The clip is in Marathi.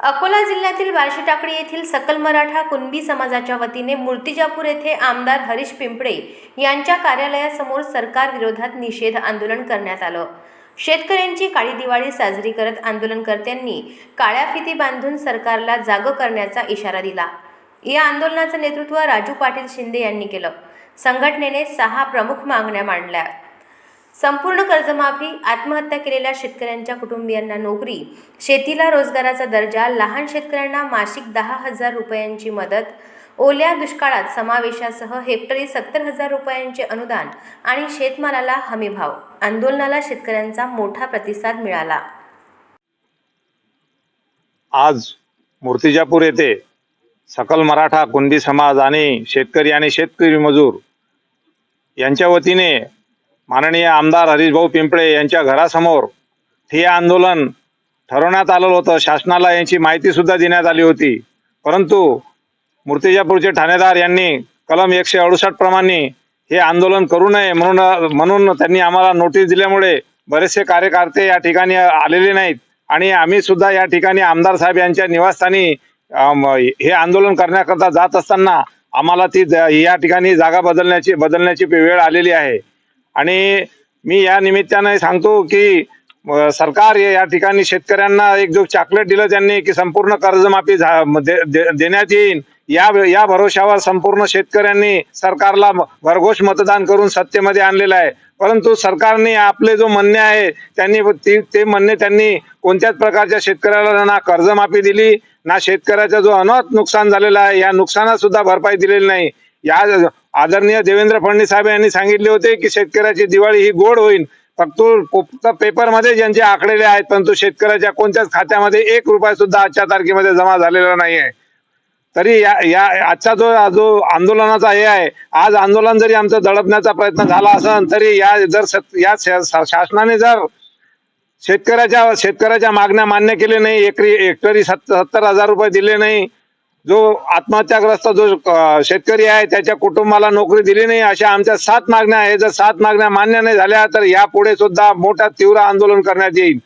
अकोला जिल्ह्यातील बार्शी टाकळी येथील सकल मराठा कुणबी समाजाच्या वतीने मूर्तिजापूर येथे आमदार हरीश पिंपळे यांच्या कार्यालयासमोर सरकार विरोधात निषेध आंदोलन करण्यात आलं. शेतकऱ्यांची काळी दिवाळी साजरी करत आंदोलनकर्त्यांनी काळ्या फिती बांधून सरकारला जागं करण्याचा इशारा दिला. या आंदोलनाचं नेतृत्व राजू पाटील शिंदे यांनी केलं. संघटनेने सहा प्रमुख मागण्या मांडल्या. संपूर्ण कर्जमाफी आत्महत्या केलेल्या शेतकऱ्यांच्या कुटुंबियांना नोकरी शेतीला रोजगाराचा दर्जा लहान शेतकऱ्यांना मासिक दहा हजार रुपयांची मदत ओल्या दुष्काळात समावेशासह हेक्टरी सत्तर हजार रुपयांचे अनुदान आणि शेतमालाला हमीभाव आंदोलनाला शेतकऱ्यांचा मोठा प्रतिसाद मिळाला. आज मूर्तिजापूर येथे सकल मराठा कुणबी समाज आणि शेतकरी आणि शेतकरी मजूर यांच्या वतीने माननीय आमदार हरीशभाऊ पिंपळे यांच्या घरासमोर हे आंदोलन ठरवण्यात आलेलं होतं. शासनाला यांची माहितीसुद्धा देण्यात आली होती. परंतु मूर्तिजापूरचे ठाणेदार यांनी कलम एकशे अडुसष्ट प्रमाणे हे आंदोलन करू नये म्हणून म्हणून त्यांनी आम्हाला नोटीस दिल्यामुळे बरेचसे कार्यकर्ते या ठिकाणी आलेले नाहीत. आणि आम्ही सुद्धा या ठिकाणी आमदार साहेब यांच्या निवासस्थानी हे आंदोलन करण्याकरता जात असताना आम्हाला ती या ठिकाणी जागा बदलण्याची बदलण्याची वेळ आलेली आहे. आणि मी या निमित्ताने सांगतो की सरकार हे या ठिकाणी शेतकऱ्यांना एक जो चॉकलेट दिलं त्यांनी की संपूर्ण कर्जमाफी झा- दे- दे- देण्यात येईल या या भरोशावर संपूर्ण शेतकऱ्यांनी सरकारला भरघोष मतदान करून सत्तेमध्ये आणलेलं आहे. परंतु सरकारने आपले जो म्हणणे आहे त्यांनी ती- ते म्हणणे त्यांनी कोणत्याच प्रकारच्या शेतकऱ्याला ना कर्जमाफी दिली ना शेतकऱ्याचा जो अनाथ नुकसान झालेला आहे या नुकसानात सुद्धा भरपाई दिलेली नाही. या आदरणीय देवेंद्र फडणवीस साहेब यांनी सांगितले होते की शेतकऱ्याची दिवाळी ही गोड होईल फक्त फक्त पेपरमध्ये ज्यांचे आकडेले आहेत परंतु शेतकऱ्याच्या कोणत्याच खात्यामध्ये एक रुपया सुद्धा आजच्या तारखेमध्ये जमा झालेला नाही आहे तरी या या आजचा जो जो आंदोलनाचा हे आहे आज आंदोलन जरी आमचं दडपण्याचा प्रयत्न झाला असेल तरी या जर सत- या शा- शासनाने जर शेतकऱ्याच्या शेतकऱ्याच्या मागण्या मान्य केले नाही एकरी हेक्टरी सत्तर सत्तर हजार रुपये दिले नाही जो आत्महत्याग्रस्त जो शेतकरी आहे त्याच्या कुटुंबाला नोकरी दिली नाही अशा आमच्या सात मागण्या आहे जर सात मागण्या मान्य नाही झाल्या तर यापुढे सुद्धा मोठा तीव्र आंदोलन करण्यात येईल.